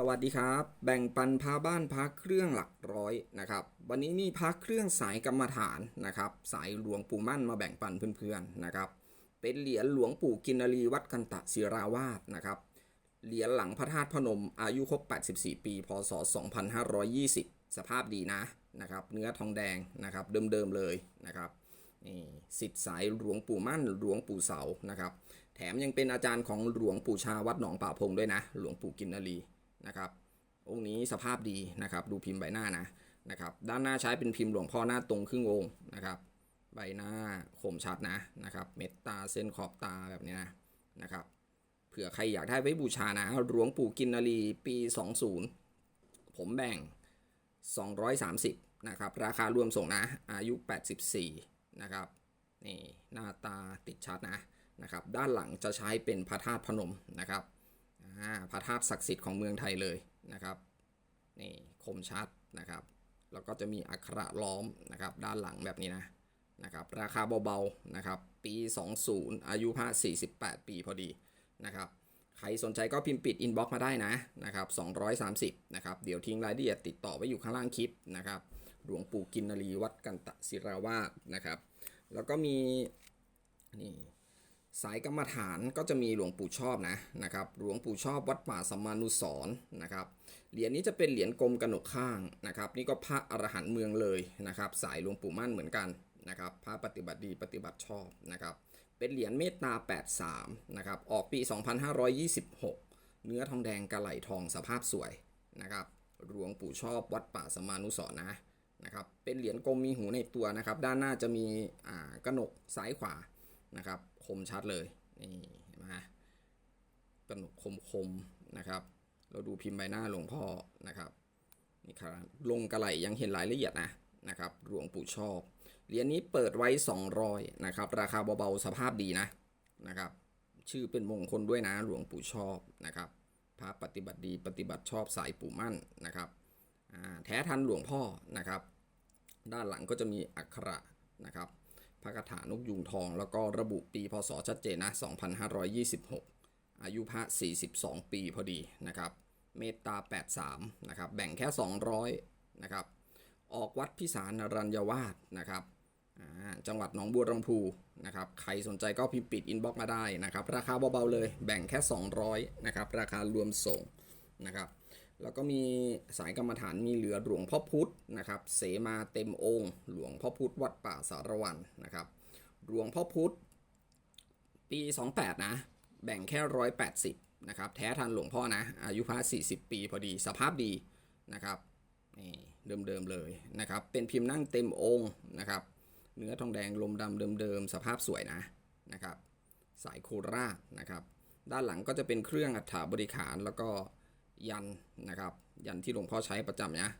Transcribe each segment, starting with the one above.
สวัสดีครับ แบ่งปันพาบ้านพักเครื่องหลักร้อยนะครับ วันนี้มีพักเครื่องสายกรรมฐานนะครับ สายหลวงปู่มั่นมาแบ่งปันเพื่อนๆนะครับ เป็นเหรียญหลวงปู่กินรีวัดกันตะศิราวาสนะครับ เหรียญหลังพระธาตุพนมอายุครบ 84 ปี พศ 2520 สภาพดีนะนะครับ เนื้อทองแดงนะครับ เดิมๆเลยนะครับนี่สิทธิ์สายหลวงปู่มั่นหลวงปู่เสานะครับ แถมยังเป็นอาจารย์ของหลวงปู่ชาวัดหนองป่าพงด้วยนะ หลวงปู่กินรี นะครับองค์นี้สภาพดีนะครับ ดูพิมพ์ใบหน้านะนะครับ ด้านหน้าใช้เป็นพิมพ์หลวงพ่อหน้าตรงครึ่งองค์นะครับ ใบหน้าคมชัดนะนะครับ เม็ดตาเส้นขอบตาแบบนี้นะนะครับ เผื่อใครอยากได้ไว้บูชานะหลวงปู่กินนารีปี 20 ผมแบ่ง 230นะครับ ราคารวมส่งนะ อายุ 84นะครับนี่หน้าตาติดชัดนะนะครับ ด้านหลังจะใช้เป็นพระธาตุพนมนะครับ พระธาตุศักดิ์สิทธิ์ของเมืองไทยเลยนะครับนี่คมชัดนะครับ แล้วก็จะมีอักขระล้อมนะครับด้านหลังแบบนี้นะนะครับราคาเบาๆนะครับปี 20 อายุพระ48 ปีพอดีนะครับใครสนใจก็พิมพ์ปิดอินบ็อกมาได้นะนะครับ230นะครับเดี๋ยวทิ้งรายละเอียดติดต่อไว้อยู่ข้างล่างคลิปนะครับหลวงปู่กินนรีวัดกันตะศิราวาสนะครับ แล้วก็มีนี่ สายกรรมฐานก็จะมีหลวงปู่ชอบนะนะครับ หลวงปู่ชอบวัดป่าสัมมานุสร์นะครับ เหรียญนี้จะเป็นเหรียญกลมกระหนกข้างนะครับ นี่ก็พระอรหันต์เมืองเลยนะครับ สายหลวงปู่มั่นเหมือนกันนะครับ พระปฏิบัติดีปฏิบัติชอบนะครับ เป็นเหรียญเมตตา 83นะครับ ออกปี 2526 เนื้อทองแดงกระไหลทองสภาพสวยนะครับ หลวงปู่ชอบวัดป่าสมานุสร์นะนะครับ เป็นเหรียญกลมมีหูในตัวนะครับ ด้านหน้าจะมีอ่ากระหนกซ้ายขวานะครับ มชัดเลยนี่เห็นไหมกระหนกคมคมๆนะครับ เราดูพิมพ์ใบหน้าหลวงพ่อนะครับนี่ครับลงกระไหลยังเห็นรายละเอียดนะนะครับหลวงปู่ชอบเหรียญนี้เปิดไว้ 200นะครับราคาเบาๆสภาพดีนะนะครับชื่อเป็นมงคลด้วยนะหลวงปู่ชอบนะครับพระปฏิบัติดีปฏิบัติชอบสายปู่มั่นนะครับแท้ทันหลวงพ่อนะครับ ด้านหลังก็จะมีอักขระนะครับ พระคาถานกยูงทอง แล้วก็ระบุปีพศชัดเจนนะ 2526 อายุพระ 42 ปีพอดีนะครับ เมตตา 83 นะครับ แบ่งแค่ 200 นะครับ ออกวัดพิสารนรัญญวาสนะครับ จังหวัดหนองบัวลำพูนะครับ ใครสนใจก็พิมพ์ปิดอินบ็อกมาได้นะครับ ราคาเบาๆเลย แบ่งแค่ 200 นะครับ ราคารวมส่งนะครับ แล้วก็มีสายกรรมฐานมีเหลือหลวงพ่อพุธนะครับเสมาเต็มองค์ หลวงพ่อพุธวัดป่าสารวันนะครับหลวงพ่อพุธปี 28 นะ แบ่งแค่ 180 นะครับ แท้ทันหลวงพ่อนะ อายุพระ40 ปีพอดี สภาพดีนะครับนี่เดิมๆเลยนะครับ เป็นพิมพ์นั่งเต็มองค์นะครับ เนื้อทองแดงลมดำเดิมๆ สภาพสวยนะนะครับ สายโคราชนะครับ ด้านหลังก็จะเป็นเครื่องอัฐาบริขารแล้วก็ ยันนะครับ ยันที่หลวงพ่อใช้ประจำนะ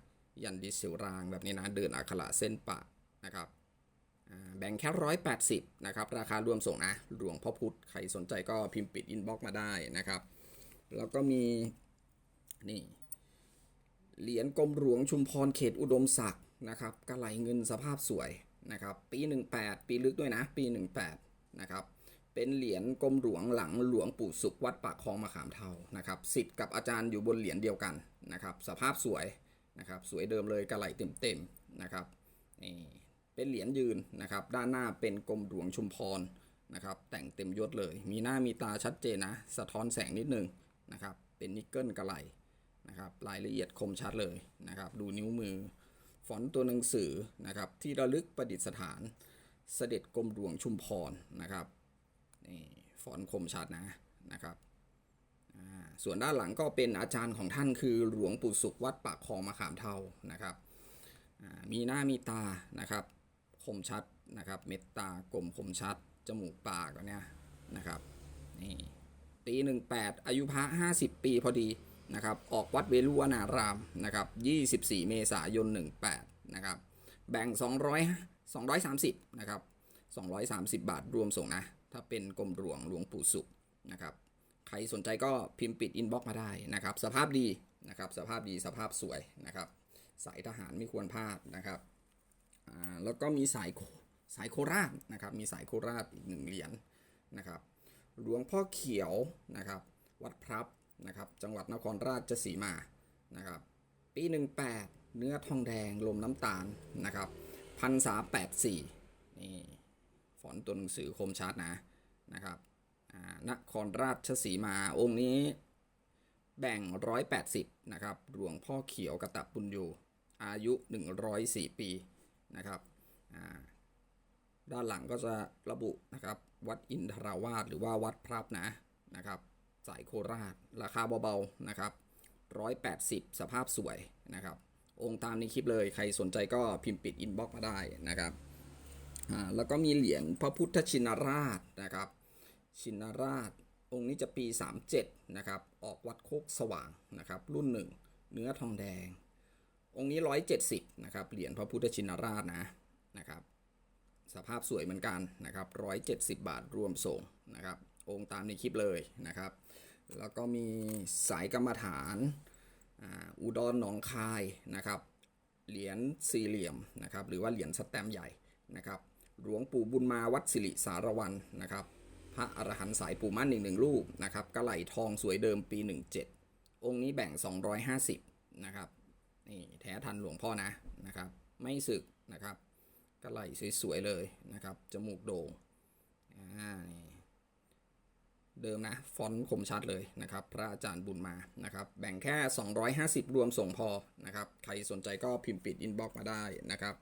ยันดิเซลรางแบบนี้นะเดินอักขระเส้นปะนะครับแบ่งแค่ร้อยแปดสิบนะครับ ราคารวมส่งนะหลวงพ่อพุธใครสนใจก็พิมพ์ปิดอินบ็อกมาได้นะครับ แล้วก็มีนี่เหรียญกรมหลวงชุมพรเขตอุดมศักดิ์นะครับกระไหลเงินสภาพสวยนะครับ ปี 18 ปีลึกด้วยนะ ปี 18 นะครับ เป็นเหรียญกรมหลวงหลังหลวงปู่สุขวัดปากคลองมะขามเทานะครับสิทธิ์กับอาจารย์อยู่บนเหรียญเดียวกันนะครับ สภาพสวยนะครับสวยเดิมเลยกระไหลเต็มๆนะครับนี่เป็นเหรียญยืนนะครับ ด้านหน้าเป็นกรมหลวงชุมพรนะครับ แต่งเต็มยศเลย มีหน้ามีตาชัดเจนนะ สะท้อนแสงนิดนึงนะครับ เป็นนิกเกิลกระไหลนะครับรายละเอียดคมชัดเลยนะครับ ดูนิ้วมือ ฟอนต์ตัวหนังสือนะครับ ที่ระลึกประดิษฐาน เสด็จกรมหลวงชุมพรนะครับ นี่ฟอนต์คมชัดนะนะครับส่วนด้านหลังก็เป็นอาจารย์ของท่านคือหลวงปู่สุขวัดปากคลองมะขามเทานะครับมีหน้ามีตานะครับ คมชัดนะครับเม็ดตากลมคมชัด จมูกปากเนี่ยนะครับนี่ปี 18 อายุพระ 50 ปีพอดีนะครับออกวัดเวรุวนารามนะครับ 24 เมษายน 18 นะครับ แบ่ง 200 230 นะครับ 230 บาทรวมส่งนะ ถ้าเป็นกรมหลวงหลวงปู่สุขนะครับ ใครสนใจก็พิมพ์ปิดอินบ็อกมาได้นะครับ สภาพดีนะครับ สภาพดีสภาพสวยนะครับสายทหารไม่ควรพลาดนะครับอ่าแล้วก็มีสายสายโคราชนะครับ มีสายโคราชอีกหนึ่งเหรียญนะครับ หลวงพ่อเขียวนะครับ วัดพรับนะครับ จังหวัดนครราชสีมานะครับ ปี 18 เนื้อทองแดงลมน้ำตาลนะครับพันษา84นี่ ฟอนต์ตัวหนังสือคมชัดนะนะครับนครราชสีมาองค์นี้แบ่ง 180 นะครับ หลวงพ่อเขียวกระตับบุญอยู่ อายุ 104 ปีนะครับด้านหลังก็จะระบุนะครับ วัดอินทราวาสหรือว่าวัดพรับนะนะครับ สายโคราช ราคาเบาๆนะครับ 180 สภาพสวยนะครับ องค์ตามในคลิปเลย ใครสนใจก็พิมพ์ปิดอินบ็อกมาได้นะครับ อ่าแล้วก็มีเหรียญพระพุทธชินราชนะครับ ชินราช องค์นี้จะปี 37 นะครับ ออกวัดโคกสว่างนะครับ รุ่นหนึ่งเนื้อทองแดง องค์นี้ 170 นะครับ เหรียญพระพุทธชินราชนะนะครับ สภาพสวยเหมือนกันนะครับ 170 บาทรวมส่งนะครับ องค์ตามในคลิปเลยนะครับ แล้วก็มีสายกรรมฐานอ่าอุดรหนองคายนะครับ เหรียญสี่เหลี่ยมนะครับ หรือว่าเหรียญสแตมป์ใหญ่นะครับ หลวงปู่บุญมาวัดสิริสารวันนะครับ พระอรหันต์สายปู่มั่นอีกหนึ่งรูปนะครับกระไหลทองสวยเดิมปี 17 องค์นี้แบ่ง 250นะครับนี่แท้ทันหลวงพ่อนะนะครับไม่สึกนะครับกระไหลสวยๆเลยนะครับจมูกโด่งอ่าเดิมนะฟอนต์คมชัดเลยนะครับ พระอาจารย์บุญมานะครับ แบ่งแค่ 250 รวมส่งพอนะครับ ใครสนใจก็พิมพ์ปิดอินบ็อกมาได้นะครับ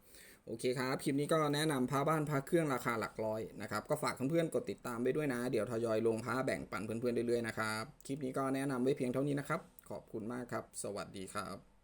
โอเคครับ คลิปนี้ก็แนะนำพาบ้านพาเครื่องราคาหลักร้อยนะครับ ก็ฝากเพื่อนๆกดติดตามไปด้วยนะ เดี๋ยวทยอยลงพาแบ่งปันเพื่อนๆเรื่อยๆนะครับ คลิปนี้ก็แนะนำไว้เพียงเท่านี้นะครับ ขอบคุณมากครับ สวัสดีครับ